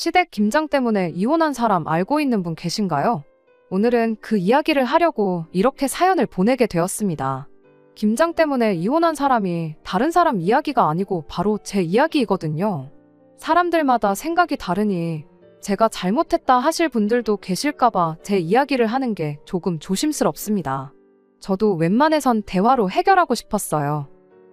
시댁 김장 때문에 이혼한 사람 알고 있는 분 계신가요? 오늘은 그 이야기를 하려고 이렇게 사연을 보내게 되었습니다. 김장 때문에 이혼한 사람이 다른 사람 이야기가 아니고 바로 제 이야기이거든요. 사람들마다 생각이 다르니 제가 잘못했다 하실 분들도 계실까봐 제 이야기를 하는 게 조금 조심스럽습니다. 저도 웬만해선 대화로 해결하고 싶었어요.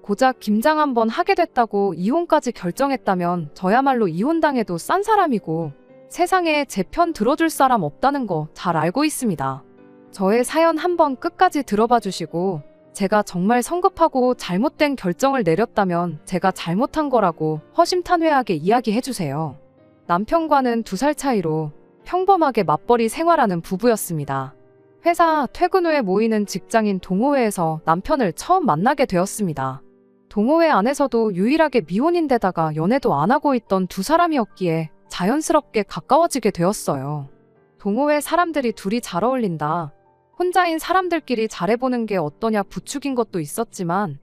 고작 김장 한번 하게 됐다고 이혼까지 결정했다면 저야말로 이혼당해도 싼 사람이고 세상에 제 편 들어줄 사람 없다는 거 잘 알고 있습니다. 저의 사연 한번 끝까지 들어봐 주시고 제가 정말 성급하고 잘못된 결정을 내렸다면 제가 잘못한 거라고 허심탄회하게 이야기해 주세요. 남편과는 두 살 차이로 평범하게 맞벌이 생활하는 부부였습니다. 회사 퇴근 후에 모이는 직장인 동호회에서 남편을 처음 만나게 되었습니다. 동호회 안에서도 유일하게 미혼인데다가 연애도 안 하고 있던 두 사람이었기에 자연스럽게 가까워지게 되었어요. 동호회 사람들이 둘이 잘 어울린다. 혼자인 사람들끼리 잘해보는 게 어떠냐 부축인 것도 있었지만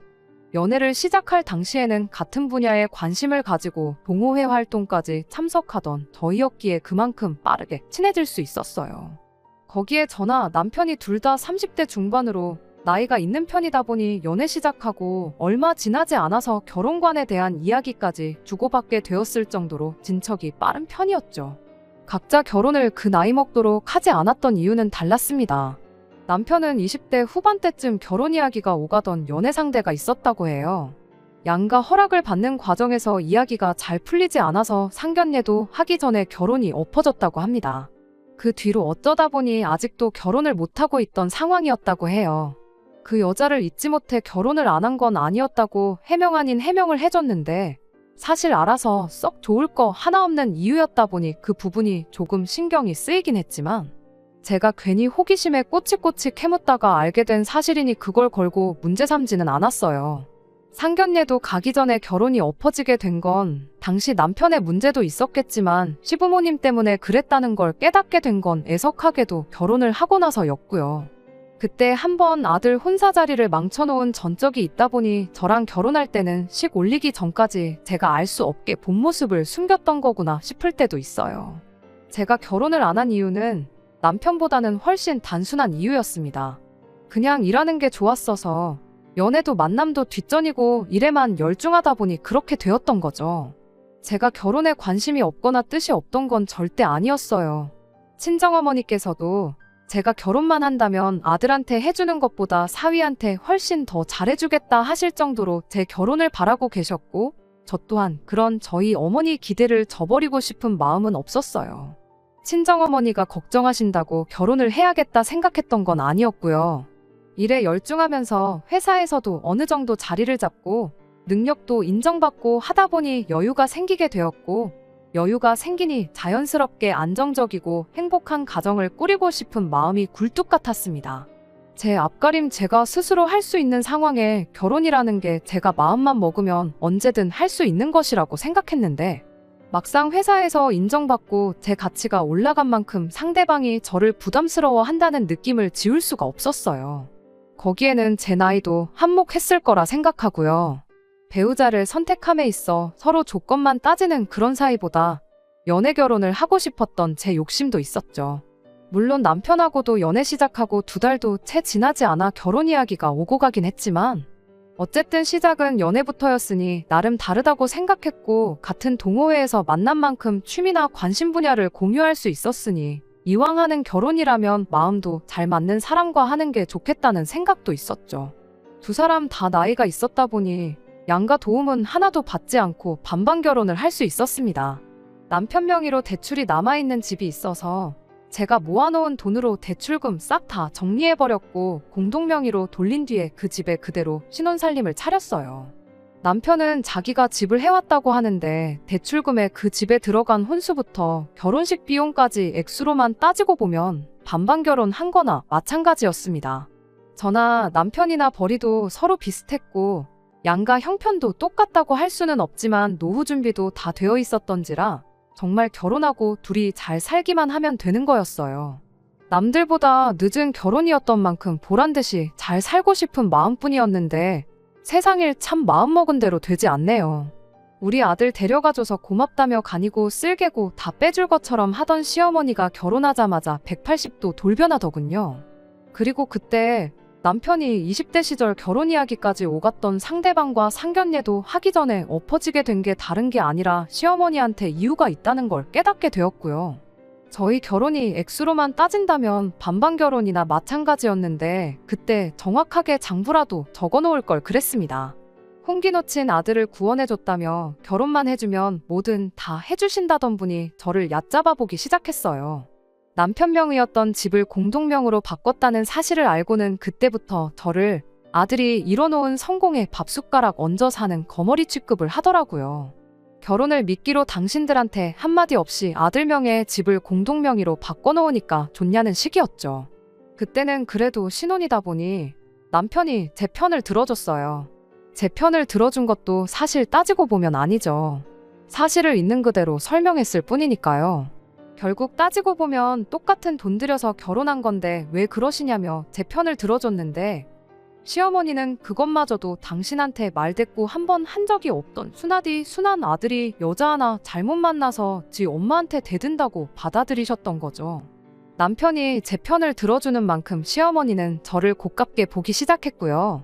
연애를 시작할 당시에는 같은 분야에 관심을 가지고 동호회 활동까지 참석하던 저희였기에 그만큼 빠르게 친해질 수 있었어요. 거기에 저나 남편이 둘 다 30대 중반으로 나이가 있는 편이다 보니 연애 시작하고 얼마 지나지 않아서 결혼관에 대한 이야기까지 주고받게 되었을 정도로 진척이 빠른 편이었죠. 각자 결혼을 그 나이 먹도록 하지 않았던 이유는 달랐습니다. 남편은 20대 후반때쯤 결혼 이야기가 오가던 연애 상대가 있었다고 해요. 양가 허락을 받는 과정에서 이야기가 잘 풀리지 않아서 상견례도 하기 전에 결혼이 엎어졌다고 합니다. 그 뒤로 어쩌다 보니 아직도 결혼을 못하고 있던 상황이었다고 해요. 그 여자를 잊지 못해 결혼을 안 한 건 아니었다고 해명 아닌 해명을 해줬는데 사실 알아서 썩 좋을 거 하나 없는 이유였다 보니 그 부분이 조금 신경이 쓰이긴 했지만 제가 괜히 호기심에 꼬치꼬치 캐묻다가 알게 된 사실이니 그걸 걸고 문제 삼지는 않았어요. 상견례도 가기 전에 결혼이 엎어지게 된 건 당시 남편의 문제도 있었겠지만 시부모님 때문에 그랬다는 걸 깨닫게 된 건 애석하게도 결혼을 하고 나서였고요. 그때 한 번 아들 혼사 자리를 망쳐놓은 전적이 있다 보니 저랑 결혼할 때는 식 올리기 전까지 제가 알 수 없게 본 모습을 숨겼던 거구나 싶을 때도 있어요. 제가 결혼을 안 한 이유는 남편보다는 훨씬 단순한 이유였습니다. 그냥 일하는 게 좋았어서 연애도 만남도 뒷전이고 일에만 열중하다 보니 그렇게 되었던 거죠. 제가 결혼에 관심이 없거나 뜻이 없던 건 절대 아니었어요. 친정어머니께서도 제가 결혼만 한다면 아들한테 해주는 것보다 사위한테 훨씬 더 잘해주겠다 하실 정도로 제 결혼을 바라고 계셨고, 저 또한 그런 저희 어머니 기대를 저버리고 싶은 마음은 없었어요. 친정어머니가 걱정하신다고 결혼을 해야겠다 생각했던 건 아니었고요. 일에 열중하면서 회사에서도 어느 정도 자리를 잡고 능력도 인정받고 하다 보니 여유가 생기게 되었고 여유가 생기니 자연스럽게 안정적이고 행복한 가정을 꾸리고 싶은 마음이 굴뚝 같았습니다. 제 앞가림 제가 스스로 할 수 있는 상황에 결혼이라는 게 제가 마음만 먹으면 언제든 할 수 있는 것이라고 생각했는데 막상 회사에서 인정받고 제 가치가 올라간 만큼 상대방이 저를 부담스러워 한다는 느낌을 지울 수가 없었어요. 거기에는 제 나이도 한몫했을 거라 생각하고요. 배우자를 선택함에 있어 서로 조건만 따지는 그런 사이보다 연애 결혼을 하고 싶었던 제 욕심도 있었죠. 물론 남편하고도 연애 시작하고 두 달도 채 지나지 않아 결혼 이야기가 오고 가긴 했지만 어쨌든 시작은 연애부터였으니 나름 다르다고 생각했고 같은 동호회에서 만난 만큼 취미나 관심 분야를 공유할 수 있었으니 이왕 하는 결혼이라면 마음도 잘 맞는 사람과 하는 게 좋겠다는 생각도 있었죠. 두 사람 다 나이가 있었다 보니 양가 도움은 하나도 받지 않고 반반 결혼을 할 수 있었습니다. 남편 명의로 대출이 남아있는 집이 있어서 제가 모아놓은 돈으로 대출금 싹 다 정리해버렸고 공동 명의로 돌린 뒤에 그 집에 그대로 신혼살림을 차렸어요. 남편은 자기가 집을 해왔다고 하는데 대출금에 그 집에 들어간 혼수부터 결혼식 비용까지 액수로만 따지고 보면 반반 결혼한 거나 마찬가지였습니다. 저나 남편이나 벌이도 서로 비슷했고 양가 형편도 똑같다고 할 수는 없지만 노후 준비도 다 되어 있었던지라 정말 결혼하고 둘이 잘 살기만 하면 되는 거였어요. 남들보다 늦은 결혼이었던 만큼 보란 듯이 잘 살고 싶은 마음뿐이었는데 세상일 참 마음먹은 대로 되지 않네요. 우리 아들 데려가줘서 고맙다며 간이고 쓸개고 다 빼줄 것처럼 하던 시어머니가 결혼하자마자 180도 돌변하더군요. 그리고 그때 남편이 20대 시절 결혼 이야기까지 오갔던 상대방과 상견례도 하기 전에 엎어지게 된 게 다른 게 아니라 시어머니한테 이유가 있다는 걸 깨닫게 되었고요. 저희 결혼이 액수로만 따진다면 반반 결혼이나 마찬가지였는데 그때 정확하게 장부라도 적어 놓을 걸 그랬습니다. 홍기 놓친 아들을 구원해줬다며 결혼만 해주면 뭐든 다 해주신다던 분이 저를 얕잡아 보기 시작했어요. 남편 명의였던 집을 공동명으로 바꿨다는 사실을 알고는 그때부터 저를 아들이 이뤄놓은 성공의 밥숟가락 얹어 사는 거머리 취급을 하더라고요. 결혼을 미끼로 당신들한테 한마디 없이 아들 명의 집을 공동명의로 바꿔놓으니까 좋냐는 시기였죠. 그때는 그래도 신혼이다 보니 남편이 제 편을 들어줬어요. 제 편을 들어준 것도 사실 따지고 보면 아니죠. 사실을 있는 그대로 설명했을 뿐이니까요. 결국 따지고 보면 똑같은 돈 들여서 결혼한 건데 왜 그러시냐며 제 편을 들어줬는데 시어머니는 그것마저도 당신한테 말대꾸 한 번 한 적이 없던 순하디 순한 아들이 여자 하나 잘못 만나서 지 엄마한테 대든다고 받아들이셨던 거죠. 남편이 제 편을 들어주는 만큼 시어머니는 저를 고깝게 보기 시작했고요.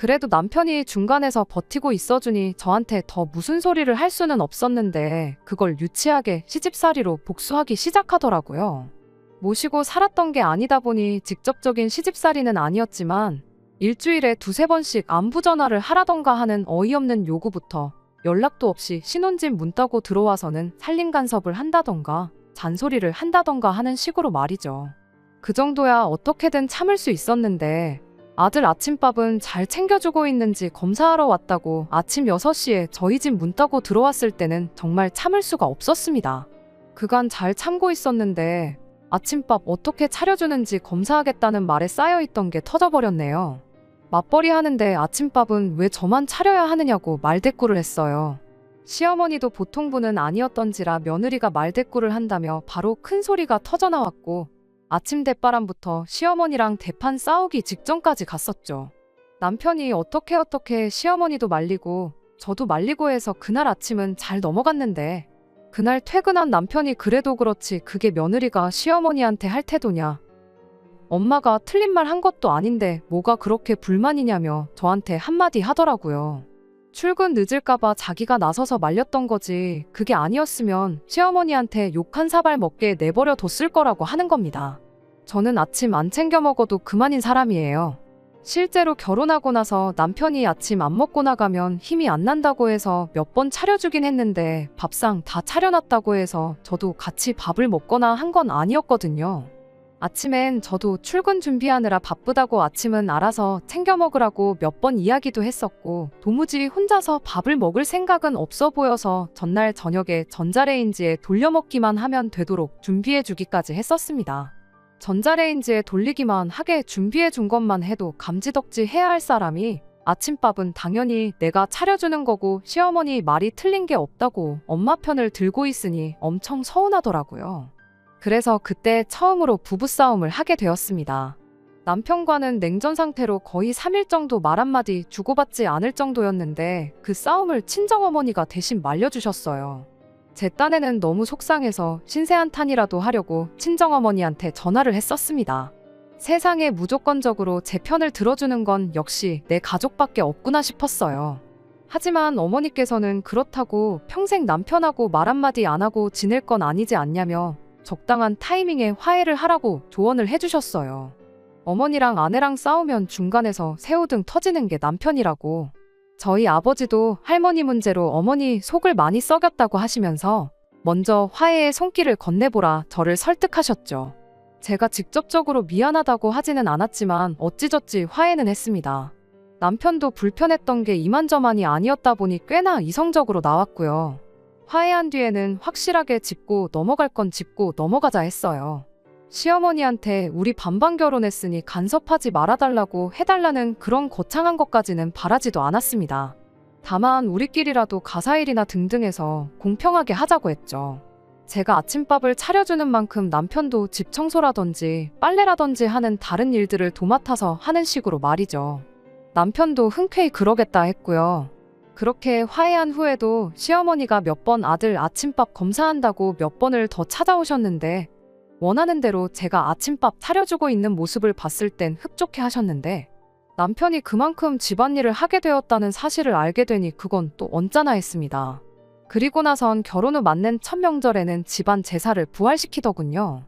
그래도 남편이 중간에서 버티고 있어주니 저한테 더 무슨 소리를 할 수는 없었는데 그걸 유치하게 시집살이로 복수하기 시작하더라고요. 모시고 살았던 게 아니다 보니 직접적인 시집살이는 아니었지만 일주일에 두세 번씩 안부 전화를 하라던가 하는 어이없는 요구부터 연락도 없이 신혼집 문 따고 들어와서는 살림 간섭을 한다던가 잔소리를 한다던가 하는 식으로 말이죠. 그 정도야 어떻게든 참을 수 있었는데 아들 아침밥은 잘 챙겨주고 있는지 검사하러 왔다고 아침 6시에 저희 집 문 따고 들어왔을 때는 정말 참을 수가 없었습니다. 그간 잘 참고 있었는데 아침밥 어떻게 차려주는지 검사하겠다는 말에 쌓여있던 게 터져버렸네요. 맞벌이 하는데 아침밥은 왜 저만 차려야 하느냐고 말대꾸를 했어요. 시어머니도 보통 분은 아니었던지라 며느리가 말대꾸를 한다며 바로 큰 소리가 터져나왔고 아침 대바람부터 시어머니랑 대판 싸우기 직전까지 갔었죠. 남편이 어떻게 어떻게 시어머니도 말리고 저도 말리고 해서 그날 아침은 잘 넘어갔는데 그날 퇴근한 남편이 그래도 그렇지 그게 며느리가 시어머니한테 할 태도냐. 엄마가 틀린 말 한 것도 아닌데 뭐가 그렇게 불만이냐며 저한테 한마디 하더라고요. 출근 늦을까봐 자기가 나서서 말렸던 거지 그게 아니었으면 시어머니한테 욕 한 사발 먹게 내버려 뒀을 거라고 하는 겁니다. 저는 아침 안 챙겨 먹어도 그만인 사람이에요. 실제로 결혼하고 나서 남편이 아침 안 먹고 나가면 힘이 안 난다고 해서 몇 번 차려주긴 했는데 밥상 다 차려놨다고 해서 저도 같이 밥을 먹거나 한 건 아니었거든요. 아침엔 저도 출근 준비하느라 바쁘다고 아침은 알아서 챙겨 먹으라고 몇 번 이야기도 했었고 도무지 혼자서 밥을 먹을 생각은 없어 보여서 전날 저녁에 전자레인지에 돌려먹기만 하면 되도록 준비해 주기까지 했었습니다. 전자레인지에 돌리기만 하게 준비해 준 것만 해도 감지덕지 해야 할 사람이 아침밥은 당연히 내가 차려주는 거고 시어머니 말이 틀린 게 없다고 엄마 편을 들고 있으니 엄청 서운하더라고요. 그래서 그때 처음으로 부부싸움을 하게 되었습니다. 남편과는 냉전 상태로 거의 3일 정도 말 한마디 주고받지 않을 정도였는데 그 싸움을 친정어머니가 대신 말려주셨어요. 제 딴에는 너무 속상해서 신세한탄이라도 하려고 친정어머니한테 전화를 했었습니다. 세상에 무조건적으로 제 편을 들어주는 건 역시 내 가족밖에 없구나 싶었어요. 하지만 어머니께서는 그렇다고 평생 남편하고 말 한마디 안 하고 지낼 건 아니지 않냐며 적당한 타이밍에 화해를 하라고 조언을 해주셨어요. 어머니랑 아내랑 싸우면 중간에서 새우등 터지는 게 남편이라고. 저희 아버지도 할머니 문제로 어머니 속을 많이 썩였다고 하시면서 먼저 화해의 손길을 건네보라 저를 설득하셨죠. 제가 직접적으로 미안하다고 하지는 않았지만 어찌저찌 화해는 했습니다. 남편도 불편했던 게 이만저만이 아니었다 보니 꽤나 이성적으로 나왔고요. 화해한 뒤에는 확실하게 짚고 넘어갈 건 짚고 넘어가자 했어요. 시어머니한테 우리 반반 결혼했으니 간섭하지 말아달라고 해달라는 그런 거창한 것까지는 바라지도 않았습니다. 다만 우리끼리라도 가사일이나 등등해서 공평하게 하자고 했죠. 제가 아침밥을 차려주는 만큼 남편도 집 청소라든지 빨래라든지 하는 다른 일들을 도맡아서 하는 식으로 말이죠. 남편도 흔쾌히 그러겠다 했고요. 그렇게 화해한 후에도 시어머니가 몇 번 아들 아침밥 검사한다고 몇 번을 더 찾아오셨는데 원하는 대로 제가 아침밥 차려주고 있는 모습을 봤을 땐 흡족해 하셨는데 남편이 그만큼 집안일을 하게 되었다는 사실을 알게 되니 그건 또 언짢아 했습니다. 그리고 나선 결혼 후 맞는 첫 명절에는 집안 제사를 부활시키더군요.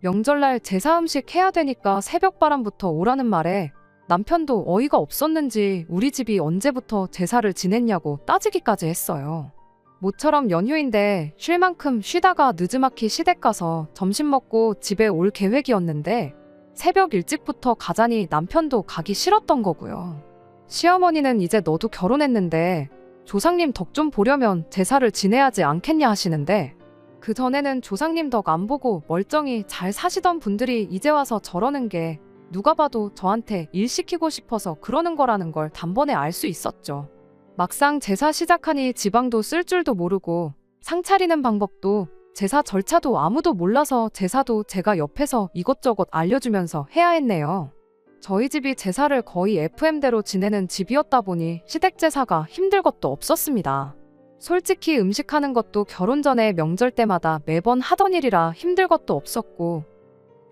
명절날 제사 음식 해야 되니까 새벽 바람부터 오라는 말에 남편도 어이가 없었는지 우리 집이 언제부터 제사를 지냈냐고 따지기까지 했어요. 모처럼 연휴인데 쉴 만큼 쉬다가 늦지막히 시댁 가서 점심 먹고 집에 올 계획이었는데 새벽 일찍부터 가자니 남편도 가기 싫었던 거고요. 시어머니는 이제 너도 결혼했는데 조상님 덕 좀 보려면 제사를 지내야지 않겠냐 하시는데 그 전에는 조상님 덕 안 보고 멀쩡히 잘 사시던 분들이 이제 와서 저러는 게 누가 봐도 저한테 일 시키고 싶어서 그러는 거라는 걸 단번에 알 수 있었죠. 막상 제사 시작하니 지방도 쓸 줄도 모르고 상 차리는 방법도 제사 절차도 아무도 몰라서 제사도 제가 옆에서 이것저것 알려주면서 해야 했네요. 저희 집이 제사를 거의 FM대로 지내는 집이었다 보니 시댁 제사가 힘들 것도 없었습니다. 솔직히 음식하는 것도 결혼 전에 명절 때마다 매번 하던 일이라 힘들 것도 없었고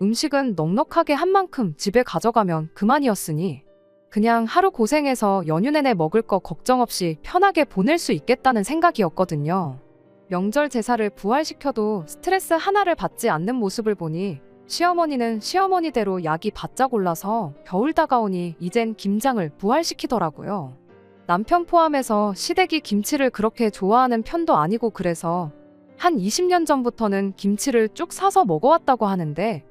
음식은 넉넉하게 한 만큼 집에 가져가면 그만이었으니 그냥 하루 고생해서 연휴 내내 먹을 거 걱정 없이 편하게 보낼 수 있겠다는 생각이었거든요. 명절 제사를 부활시켜도 스트레스 하나를 받지 않는 모습을 보니 시어머니는 시어머니대로 약이 바짝 올라서 겨울 다가오니 이젠 김장을 부활시키더라고요. 남편 포함해서 시댁이 김치를 그렇게 좋아하는 편도 아니고 그래서 한 20년 전부터는 김치를 쭉 사서 먹어왔다고 하는데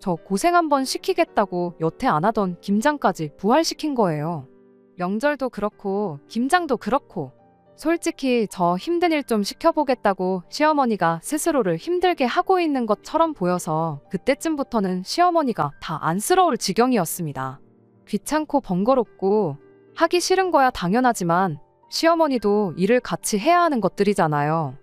저 고생 한번 시키겠다고 여태 안 하던 김장까지 부활시킨 거예요. 명절도 그렇고 김장도 그렇고 솔직히 저 힘든 일 좀 시켜보겠다고 시어머니가 스스로를 힘들게 하고 있는 것처럼 보여서 그때쯤부터는 시어머니가 다 안쓰러울 지경이었습니다. 귀찮고 번거롭고 하기 싫은 거야 당연하지만 시어머니도 일을 같이 해야 하는 것들이잖아요.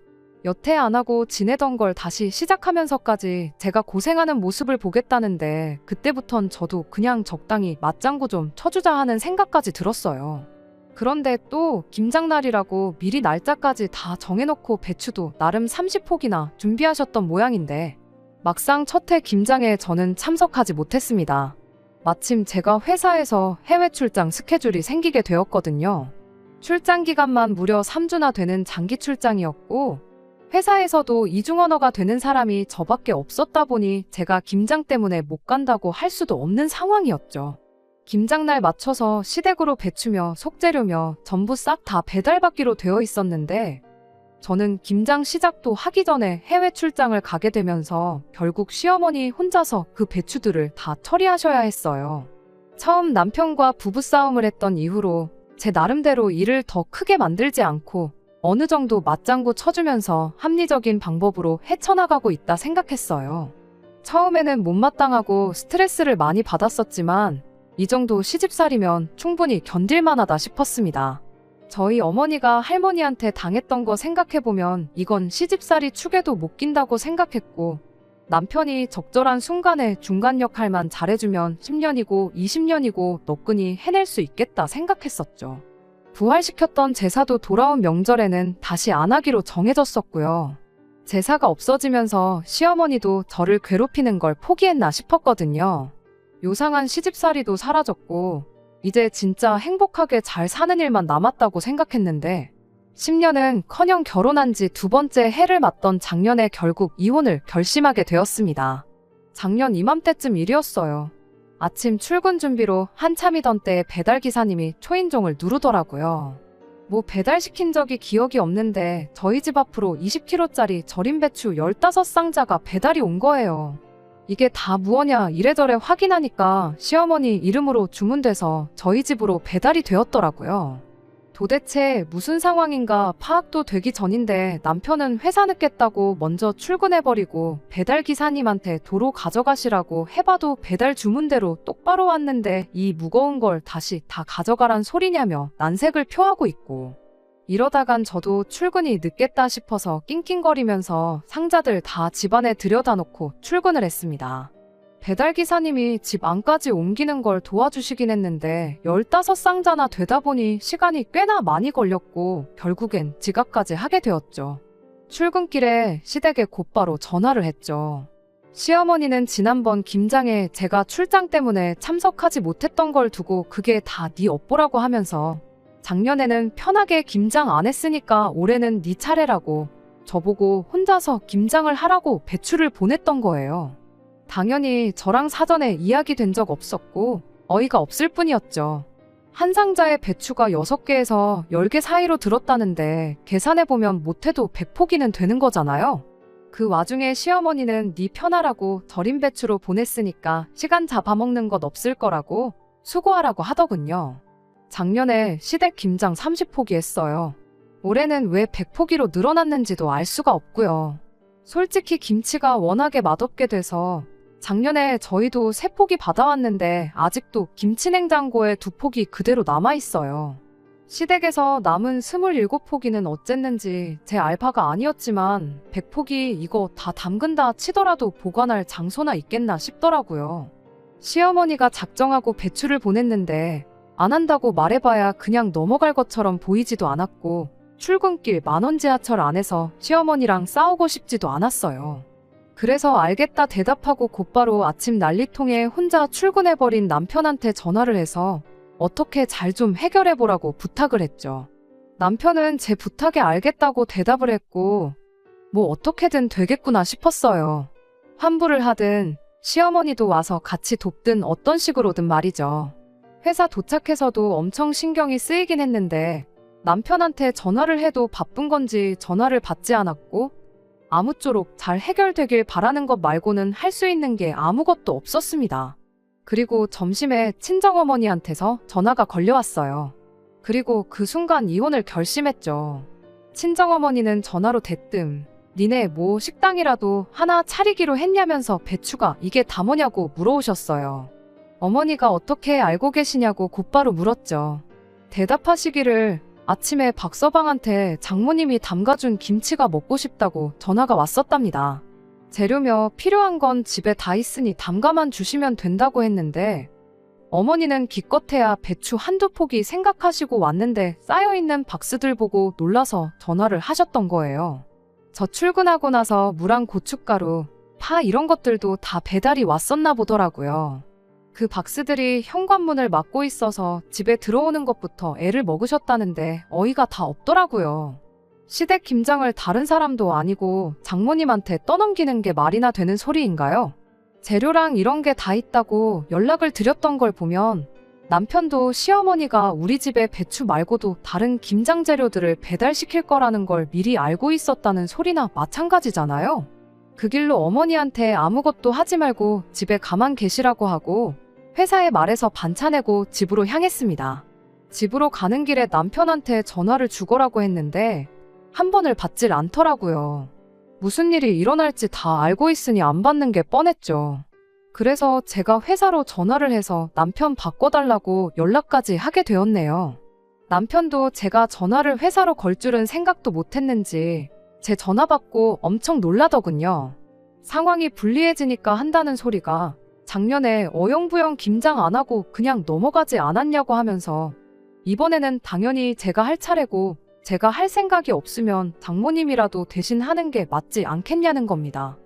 여태 안 하고 지내던 걸 다시 시작하면서까지 제가 고생하는 모습을 보겠다는데 그때부턴 저도 그냥 적당히 맞장구 좀 쳐주자 하는 생각까지 들었어요. 그런데 또 김장날이라고 미리 날짜까지 다 정해놓고 배추도 나름 30폭이나 준비하셨던 모양인데 막상 첫 해 김장에 저는 참석하지 못했습니다. 마침 제가 회사에서 해외 출장 스케줄이 생기게 되었거든요. 출장 기간만 무려 3주나 되는 장기 출장이었고 회사에서도 이중 언어가 되는 사람이 저밖에 없었다 보니 제가 김장 때문에 못 간다고 할 수도 없는 상황이었죠. 김장날 맞춰서 시댁으로 배추며 속재료며 전부 싹 다 배달받기로 되어 있었는데 저는 김장 시작도 하기 전에 해외 출장을 가게 되면서 결국 시어머니 혼자서 그 배추들을 다 처리하셔야 했어요. 처음 남편과 부부싸움을 했던 이후로 제 나름대로 일을 더 크게 만들지 않고 어느 정도 맞장구 쳐주면서 합리적인 방법으로 헤쳐나가고 있다 생각했어요. 처음에는 못마땅하고 스트레스를 많이 받았었지만 이 정도 시집살이면 충분히 견딜만하다 싶었습니다. 저희 어머니가 할머니한테 당했던 거 생각해보면 이건 시집살이 축에도 못 낀다고 생각했고 남편이 적절한 순간에 중간 역할만 잘해주면 10년이고 20년이고 너끈히 해낼 수 있겠다 생각했었죠. 부활시켰던 제사도 돌아온 명절에는 다시 안 하기로 정해졌었고요. 제사가 없어지면서 시어머니도 저를 괴롭히는 걸 포기했나 싶었거든요. 요상한 시집살이도 사라졌고, 이제 진짜 행복하게 잘 사는 일만 남았다고 생각했는데, 10년은 커녕 결혼한 지 두 번째 해를 맞던 작년에 결국 이혼을 결심하게 되었습니다. 작년 이맘때쯤 일이었어요. 아침 출근 준비로 한참이던 때에 배달 기사님이 초인종을 누르더라고요. 뭐 배달시킨 적이 기억이 없는데 저희 집 앞으로 20kg짜리 절임 배추 15상자가 배달이 온 거예요. 이게 다 무엇냐 이래저래 확인하니까 시어머니 이름으로 주문돼서 저희 집으로 배달이 되었더라고요. 도대체 무슨 상황인가 파악도 되기 전인데 남편은 회사 늦겠다고 먼저 출근해버리고 배달 기사님한테 도로 가져가시라고 해봐도 배달 주문대로 똑바로 왔는데 이 무거운 걸 다시 다 가져가란 소리냐며 난색을 표하고 있고 이러다간 저도 출근이 늦겠다 싶어서 낑낑거리면서 상자들 다 집안에 들여다 놓고 출근을 했습니다. 배달기사님이 집 안까지 옮기는 걸 도와주시긴 했는데 15상자나 되다 보니 시간이 꽤나 많이 걸렸고 결국엔 지각까지 하게 되었죠. 출근길에 시댁에 곧바로 전화를 했죠. 시어머니는 지난번 김장에 제가 출장 때문에 참석하지 못했던 걸 두고 그게 다 네 업보라고 하면서 작년에는 편하게 김장 안 했으니까 올해는 네 차례라고 저보고 혼자서 김장을 하라고 배추를 보냈던 거예요. 당연히 저랑 사전에 이야기된 적 없었고 어이가 없을 뿐이었죠. 한 상자에 배추가 6개에서 10개 사이로 들었다는데 계산해보면 못해도 100포기는 되는 거잖아요. 그 와중에 시어머니는 네 편하라고 절임 배추로 보냈으니까 시간 잡아먹는 것 없을 거라고 수고하라고 하더군요. 작년에 시댁 김장 30포기 했어요. 올해는 왜 100포기로 늘어났는지도 알 수가 없고요. 솔직히 김치가 워낙에 맛없게 돼서 작년에 저희도 3포기 받아왔는데 아직도 김치 냉장고에 2포기 그대로 남아있어요. 시댁에서 남은 27포기는 어쨌는지 제 알바가 아니었지만 100포기 이거 다 담근다 치더라도 보관할 장소나 있겠나 싶더라고요. 시어머니가 작정하고 배추를 보냈는데 안 한다고 말해봐야 그냥 넘어갈 것처럼 보이지도 않았고 출근길 만원 지하철 안에서 시어머니랑 싸우고 싶지도 않았어요. 그래서 알겠다 대답하고 곧바로 아침 난리통에 혼자 출근해버린 남편한테 전화를 해서 어떻게 잘 좀 해결해보라고 부탁을 했죠. 남편은 제 부탁에 알겠다고 대답을 했고, 뭐 어떻게든 되겠구나 싶었어요. 환불을 하든, 시어머니도 와서 같이 돕든 어떤 식으로든 말이죠. 회사 도착해서도 엄청 신경이 쓰이긴 했는데, 남편한테 전화를 해도 바쁜 건지 전화를 받지 않았고, 아무쪼록 잘 해결되길 바라는 것 말고는 할 수 있는 게 아무것도 없었습니다. 그리고 점심에 친정어머니한테서 전화가 걸려왔어요. 그리고 그 순간 이혼을 결심했죠. 친정어머니는 전화로 대뜸 니네 뭐 식당이라도 하나 차리기로 했냐면서 배추가 이게 다 뭐냐고 물어오셨어요. 어머니가 어떻게 알고 계시냐고 곧바로 물었죠. 대답하시기를 아침에 박서방한테 장모님이 담가준 김치가 먹고 싶다고 전화가 왔었답니다. 재료며 필요한 건 집에 다 있으니 담가만 주시면 된다고 했는데 어머니는 기껏해야 배추 한두 포기 생각하시고 왔는데 쌓여있는 박스들 보고 놀라서 전화를 하셨던 거예요. 저 출근하고 나서 무랑 고춧가루, 파 이런 것들도 다 배달이 왔었나 보더라고요. 그 박스들이 현관문을 막고 있어서 집에 들어오는 것부터 애를 먹으셨다는데 어이가 다 없더라고요. 시댁 김장을 다른 사람도 아니고 장모님한테 떠넘기는 게 말이나 되는 소리인가요? 재료랑 이런 게 다 있다고 연락을 드렸던 걸 보면 남편도 시어머니가 우리 집에 배추 말고도 다른 김장 재료들을 배달시킬 거라는 걸 미리 알고 있었다는 소리나 마찬가지잖아요. 그 길로 어머니한테 아무것도 하지 말고 집에 가만 계시라고 하고 회사에 말해서 반차 내고 집으로 향했습니다. 집으로 가는 길에 남편한테 전화를 주거라고 했는데 한 번을 받질 않더라고요. 무슨 일이 일어날지 다 알고 있으니 안 받는 게 뻔했죠. 그래서 제가 회사로 전화를 해서 남편 바꿔달라고 연락까지 하게 되었네요. 남편도 제가 전화를 회사로 걸 줄은 생각도 못 했는지 제 전화 받고 엄청 놀라더군요. 상황이 불리해지니까 한다는 소리가 작년에 어영부영 김장 안 하고 그냥 넘어가지 않았냐고 하면서 이번에는 당연히 제가 할 차례고 제가 할 생각이 없으면 장모님이라도 대신 하는 게 맞지 않겠냐는 겁니다.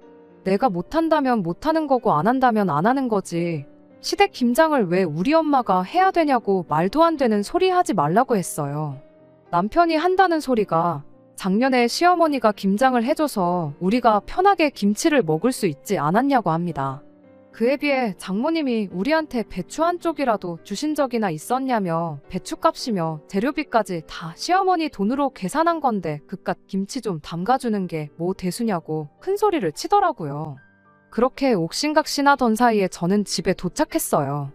내가 못한다면 못하는 거고 안 한다면 안 하는 거지. 시댁 김장을 왜 우리 엄마가 해야 되냐고 말도 안 되는 소리 하지 말라고 했어요. 남편이 한다는 소리가 작년에 시어머니가 김장을 해줘서 우리가 편하게 김치를 먹을 수 있지 않았냐고 합니다. 그에 비해 장모님이 우리한테 배추 한 쪽이라도 주신 적이나 있었냐며 배추값이며 재료비까지 다 시어머니 돈으로 계산한 건데 그깟 김치 좀 담가주는 게 뭐 대수냐고 큰 소리를 치더라고요. 그렇게 옥신각신하던 사이에 저는 집에 도착했어요.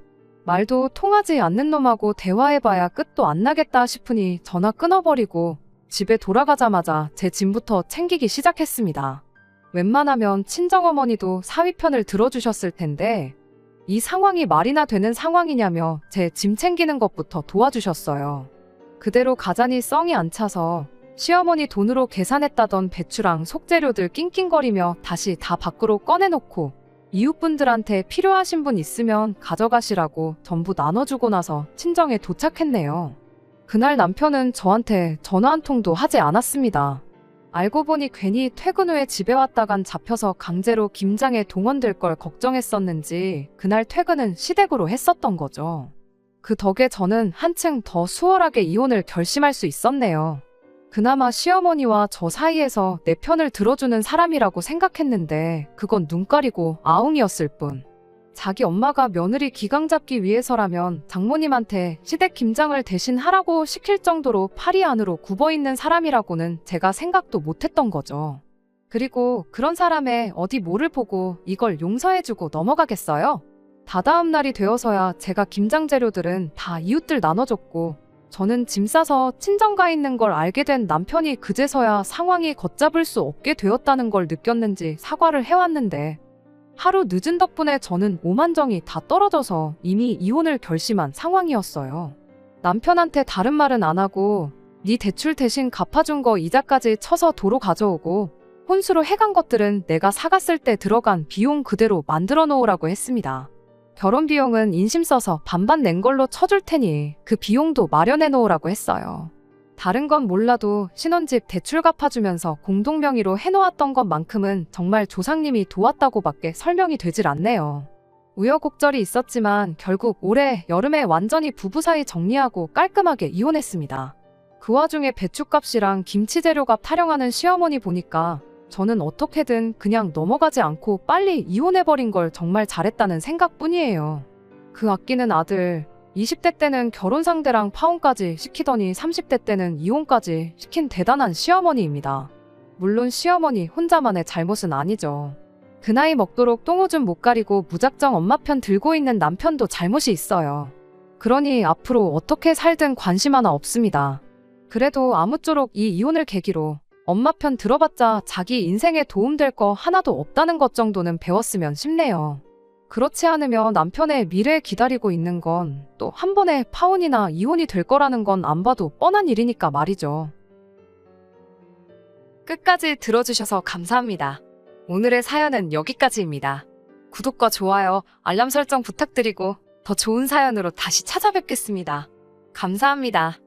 말도 통하지 않는 놈하고 대화해봐야 끝도 안 나겠다 싶으니 전화 끊어버리고 집에 돌아가자마자 제 짐부터 챙기기 시작했습니다. 웬만하면 친정어머니도 사위 편을 들어주셨을 텐데 이 상황이 말이나 되는 상황이냐며 제 짐 챙기는 것부터 도와주셨어요. 그대로 가자니 썽이 안 차서 시어머니 돈으로 계산했다던 배추랑 속재료들 낑낑거리며 다시 다 밖으로 꺼내놓고 이웃분들한테 필요하신 분 있으면 가져가시라고 전부 나눠주고 나서 친정에 도착했네요. 그날 남편은 저한테 전화 한 통도 하지 않았습니다. 알고 보니 괜히 퇴근 후에 집에 왔다간 잡혀서 강제로 김장에 동원될 걸 걱정했었는지 그날 퇴근은 시댁으로 했었던 거죠. 그 덕에 저는 한층 더 수월하게 이혼을 결심할 수 있었네요. 그나마 시어머니와 저 사이에서 내 편을 들어주는 사람이라고 생각했는데 그건 눈 가리고 아웅이었을 뿐. 자기 엄마가 며느리 기강 잡기 위해서라면 장모님한테 시댁 김장을 대신 하라고 시킬 정도로 팔이 안으로 굽어 있는 사람이라고는 제가 생각도 못했던 거죠. 그리고 그런 사람의 어디 뭐를 보고 이걸 용서해주고 넘어가겠어요? 다다음 날이 되어서야 제가 김장 재료들은 다 이웃들 나눠줬고 저는 짐 싸서 친정가 있는 걸 알게 된 남편이 그제서야 상황이 걷잡을 수 없게 되었다는 걸 느꼈는지 사과를 해왔는데 하루 늦은 덕분에 저는 오만정이 다 떨어져서 이미 이혼을 결심한 상황이었어요. 남편한테 다른 말은 안 하고 네 대출 대신 갚아준 거 이자까지 쳐서 도로 가져오고 혼수로 해간 것들은 내가 사갔을 때 들어간 비용 그대로 만들어 놓으라고 했습니다. 결혼 비용은 인심 써서 반반 낸 걸로 쳐줄 테니 그 비용도 마련해 놓으라고 했어요. 다른 건 몰라도 신혼집 대출 갚아주면서 공동명의로 해놓았던 것만큼은 정말 조상님이 도왔다고밖에 설명이 되질 않네요. 우여곡절이 있었지만 결국 올해 여름에 완전히 부부 사이 정리하고 깔끔하게 이혼했습니다. 그 와중에 배추값이랑 김치 재료값 타령하는 시어머니 보니까 저는 어떻게든 그냥 넘어가지 않고 빨리 이혼해버린 걸 정말 잘했다는 생각뿐이에요. 그 아끼는 아들, 20대 때는 결혼 상대랑 파혼까지 시키더니 30대 때는 이혼까지 시킨 대단한 시어머니입니다. 물론 시어머니 혼자만의 잘못은 아니죠. 그 나이 먹도록 똥오줌 못 가리고 무작정 엄마 편 들고 있는 남편도 잘못이 있어요. 그러니 앞으로 어떻게 살든 관심 하나 없습니다. 그래도 아무쪼록 이 이혼을 계기로 엄마 편 들어봤자 자기 인생에 도움될 거 하나도 없다는 것 정도는 배웠으면 싶네요. 그렇지 않으면 남편의 미래 기다리고 있는 건 또 한 번에 파혼이나 이혼이 될 거라는 건 안 봐도 뻔한 일이니까 말이죠. 끝까지 들어주셔서 감사합니다. 오늘의 사연은 여기까지입니다. 구독과 좋아요, 알람 설정 부탁드리고 더 좋은 사연으로 다시 찾아뵙겠습니다. 감사합니다.